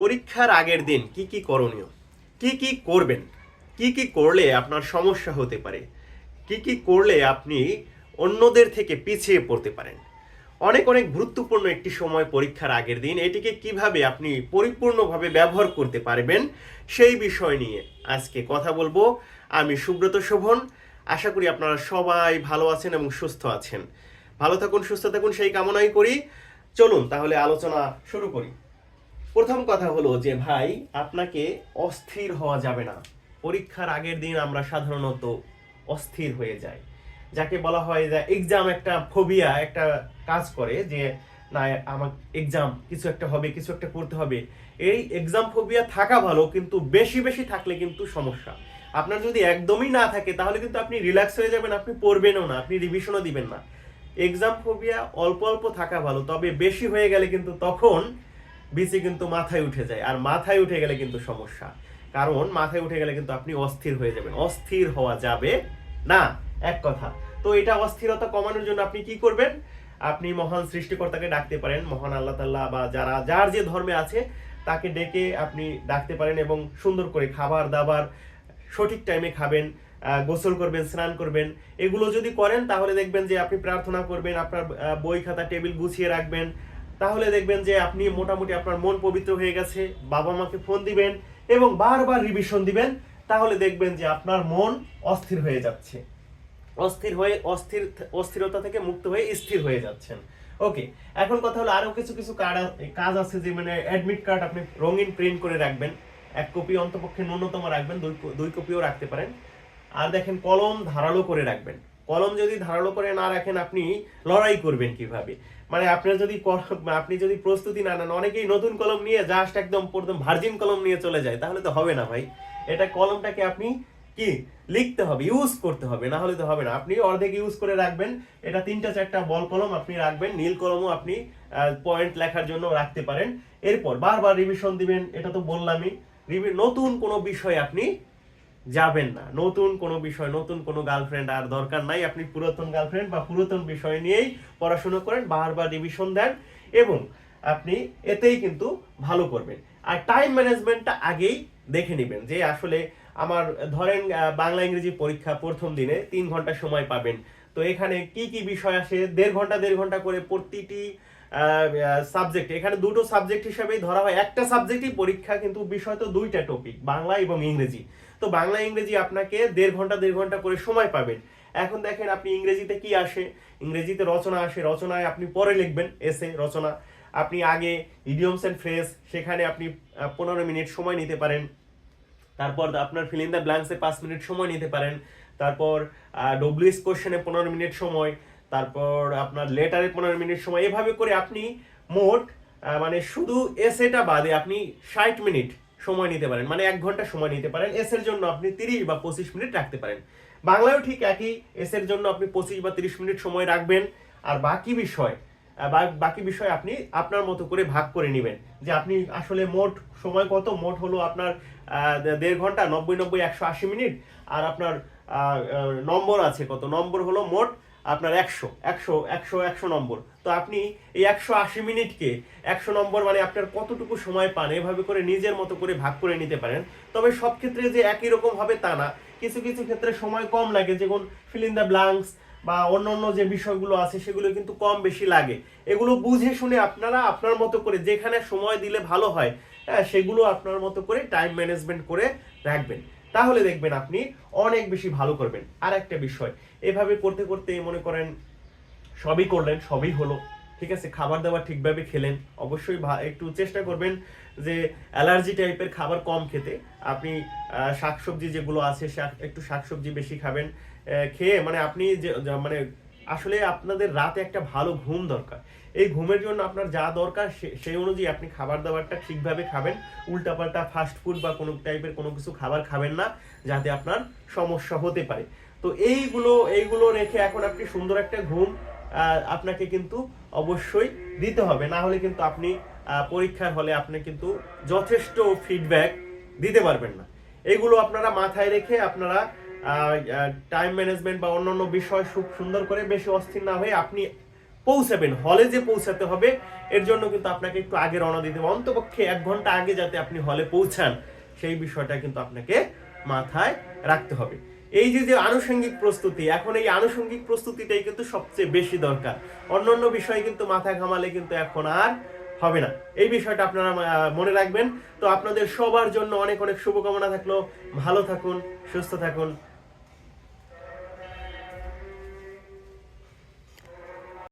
পরীক্ষার আগের দিন কি কি করণীয়? কি কি করবেন? কি কি করলে আপনার সমস্যা হতে পারে? কি কি করলে আপনি অন্যদের থেকে পিছিয়ে পড়তে পারেন? অনেক অনেক গুরুত্বপূর্ণ একটি সময় পরীক্ষার আগের দিন। এটিকে কীভাবে আপনি পরিপূর্ণভাবে ব্যবহার করতে পারবেন সেই বিষয় নিয়ে আজকে কথা বলব। আমি সুব্রত শোভন। আশা করি আপনারা সবাই ভালো আছেন এবং সুস্থ আছেন। ভালো থাকুন, সুস্থ থাকুন, সেই কামনাই করি। চলুন, তাহলে আলোচনা শুরু করি। প্রথম কথা হলো যে, ভাই, আপনাকে অস্থির হওয়া যাবে না। পরীক্ষার আগের দিন আমরা সাধারণত অস্থির হয়ে যাই। যাকে বলা হয় যে এক্সাম একটা ফোবিয়া একটা কাজ করে যে, না, আমার এক্সাম কিছু একটা হবে, কিছু একটা করতে হবে। এই এক্সাম ফোবিয়া থাকা ভালো, কিন্তু বেশি বেশি থাকলে কিন্তু সমস্যা। আপনার যদি একদমই না থাকে, তাহলে কিন্তু আপনি রিল্যাক্স হয়ে যাবেন, আপনি পড়বেনও না, আপনি রিভিশনও দিবেন না। এক্সাম ফোবিয়া অল্প অল্প থাকা ভালো, তবে বেশি হয়ে গেলে কিন্তু তখন বিসি কিন্তু মাথায় উঠে যায়। আর মাথায় উঠে গেলে কিন্তু সমস্যা। কারণ মাথায় উঠে গেলে কিন্তু আপনি অস্থির হয়ে যাবেন। অস্থির হওয়া যাবে না। এক কথা। তো এটা অস্থিরতা কমানোর জন্য আপনি কি করবেন? আপনি মহান সৃষ্টিকর্তাকে ডাকতে পারেন। মহান আল্লাহ তাল্লাহ বা যারা, যার যে ধর্মে আছে, তাকে ডেকে আপনি ডাকতে পারেন এবং সুন্দর করে খাবার দাবার সঠিক টাইমে খাবেন গোসল করবেন, স্নান করবেন। এগুলো যদি করেন, তাহলে দেখবেন যে আপনি প্রার্থনা করবেন, আপনার বই খাতা, টেবিল গুছিয়ে রাখবেন তাহলে দেখবেন যে আপনি মোটামুটি আপনার মন পবিত্র হয়ে গেছে, বাবা মাকে ফোন দিবেন এবং বারবার রিভিশন দিবেন, তাহলে দেখবেন যে আপনার মন অস্থির হয়ে যাচ্ছে। অস্থির হয়ে, অস্থির, অস্থিরতা থেকে মুক্ত হয়ে স্থির হয়ে যাচ্ছেন। ওকে এখন কথা হলো আরও কিছু কিছু কাজ আছে যে মানে অ্যাডমিট কার্ড আপনি রঙিন প্রিন্ট করে রাখবেন। এক কপি অন্তপক্ষে ন্যূনতম রাখবেন, দুই দুই কপিও রাখতে পারেন। আর দেখেন কলম ধারালো করে রাখবেন। কলম যদি ধারালো করে না রাখেন, আপনি লড়াই করবেন কীভাবে? মানে আপনার যদি আপনি যদি প্রস্তুতি না নেন, অনেকেই নতুন কলম নিয়ে জাস্ট একদম প্রথম ভার্জিন কলম নিয়ে চলে যায়, তাহলে তো হবে না ভাই। এটা কলমটাকে আপনি কি? লিখতে হবে ইউজ করতে হবে, না হলে তো হবে না। আপনি অর্ধেক ইউজ করে রাখবেন, এটা তিনটা চারটা বল কলম আপনি রাখবেন, নীল কলমও আপনি পয়েন্ট লেখার জন্য রাখতে পারেন। এরপর বারবার রিভিশন দিবেন, এটা তো বললামই। নতুন কোনো বিষয় আপনি যাবেন না। নতুন কোনো বিষয়, নতুন কোনো গার্লফ্রেন্ড আর দরকার নাই। আপনি পুরাতন গার্লফ্রেন্ড বা পুরাতন বিষয় নিয়েই পড়াশোনা করেন, বারবার রিভিশন দেন এবং আপনি এতেই কিন্তু ভালো করবেন। আর টাইম ম্যানেজমেন্টটা আগেই দেখে নেবেন যে আসলে আমার, ধরেন বাংলা ইংরেজি পরীক্ষা প্রথম দিনে তিন ঘণ্টা সময় পাবেন। তো এখানে কি কি বিষয় আসে? দেড় ঘণ্টা দেড় ঘণ্টা করে প্রতিটি সাবজেক্ট এখানে দুটো সাবজেক্ট হিসাবেই ধরা হয়। একটা সাবজেক্টই পরীক্ষা কিন্তু বিষয় তো দুইটা টপিক বাংলা এবং ইংরেজি। তো বাংলা ইংরেজি আপনাকে দেড় ঘণ্টা দেড় ঘণ্টা করে সময় পাবেন। এখন দেখেন আপনি ইংরেজিতে কি আসে? ইংরেজিতে রচনা আসে। রচনায় আপনি পরে লিখবেন এসে রচনা। আপনি আগে ইডিয়মস অ্যান্ড ফ্রেজ সেখানে আপনি পনেরো মিনিট সময় নিতে পারেন। তারপর আপনার ফিল ইন দ্য ব্ল্যাঙ্কসে পাঁচ মিনিট সময় নিতে পারেন। তারপর ডব্লিউএস কোশ্চেনে পনেরো মিনিট সময়। তারপর আপনার লেটারে পনেরো মিনিট সময়। এভাবে করে আপনি মোট মানে শুধু এসেটা বাদে আপনি ষাট মিনিট সময় নিতে পারেন। মানে এক ঘণ্টা সময় নিতে পারেন। এসের জন্য আপনি তিরিশ বা পঁচিশ মিনিট রাখতে পারেন। বাংলায়ও ঠিক একই। এসের জন্য আপনি পঁচিশ বা তিরিশ মিনিট সময় রাখবেন। আর বাকি বিষয় বাকি বিষয় আপনি আপনার মতো করে ভাগ করে নেবেন। যে আপনি আসলে মোট সময় কত? মোট হলো আপনার দেড় ঘণ্টা, নব্বই নব্বই, একশো আশি মিনিট। আর আপনার নম্বর আছে কত? নম্বর হলো মোট আপনার একশো একশো একশো একশো নম্বর। তো আপনি এই একশো আশি মিনিটকে একশো নম্বর মানে আপনার কতটুকু সময় পান, এভাবে করে নিজের মতো করে ভাগ করে নিতে পারেন। তবে সব ক্ষেত্রে যে একই রকম হবে তা না। কিছু কিছু ক্ষেত্রে সময় কম লাগে, যেমন ফিল ইন দ্য ব্লাঙ্কস বা অন্য অন্য যে বিষয়গুলো আছে, সেগুলো কিন্তু কম বেশি লাগে। এগুলো বুঝে শুনে আপনারা আপনার মতো করে যেখানে সময় দিলে ভালো হয় হ্যাঁ সেগুলো আপনার মতো করে টাইম ম্যানেজমেন্ট করে রাখবেন। তাহলে দেখবেন আপনি অনেক বেশি ভালো করবেন। আর একটা বিষয়, এভাবে করতে করতে মনে করেন সবই করলেন, সবই হলো। ঠিক আছে, খাবার দাবার ঠিকভাবে খেলেন। অবশ্যই একটু চেষ্টা করবেন যে অ্যালার্জি টাইপের খাবার কম খেতে। আপনি শাকসবজি যেগুলো আছে, শাক, একটু শাকসবজি বেশি খাবেন। খেয়ে মানে আপনি যা- মানে আসলে আপনাদের রাতে একটা ভালো ঘুম দরকার। এই ঘুমের জন্য আপনার যা দরকার সেই অনুযায়ী আপনি খাবার দাবারটা ঠিকভাবে খাবেন। উল্টাপাল্টা ফাস্ট ফুড বা কোনো টাইপের কোনো কিছু খাবার খাবেন না, যাতে আপনার সমস্যা হতে পারে। তো এইগুলো এইগুলো রেখে এখন আপনি সুন্দর একটা ঘুম আপনাকে কিন্তু অবশ্যই দিতে হবে। না হলে কিন্তু আপনি পরীক্ষার হলে আপনি কিন্তু যথেষ্ট ফিডব্যাক দিতে পারবেন না। এগুলো আপনারা মাথায় রেখে আপনারা টাইম ম্যানেজমেন্ট বা অন্যান্য বিষয় খুব সুন্দর করে বেশি অস্থির না হয়ে আপনি পৌঁছাবেন। হলে যে পৌঁছাতে হবে, এর জন্য কিন্তু আপনাকে একটু আগে রওনা দিতে হবে। অন্তপক্ষে এক ঘণ্টা আগে যাতে আপনি হলে পৌঁছান, সেই বিষয়টা কিন্তু আপনাকে মাথায় রাখতে হবে। এই যে যে আনুষঙ্গিক প্রস্তুতি, এখন এই আনুষঙ্গিক প্রস্তুতিটাই কিন্তু সবচেয়ে বেশি দরকার। অন্যান্য বিষয়ে কিন্তু মাথা ঘামালে কিন্তু এখন আর হবে না। এই বিষয়টা আপনারা মনে রাখবেন। তো আপনাদের সবার জন্য অনেক অনেক শুভকামনা থাকল। ভালো থাকুন, সুস্থ থাকুন।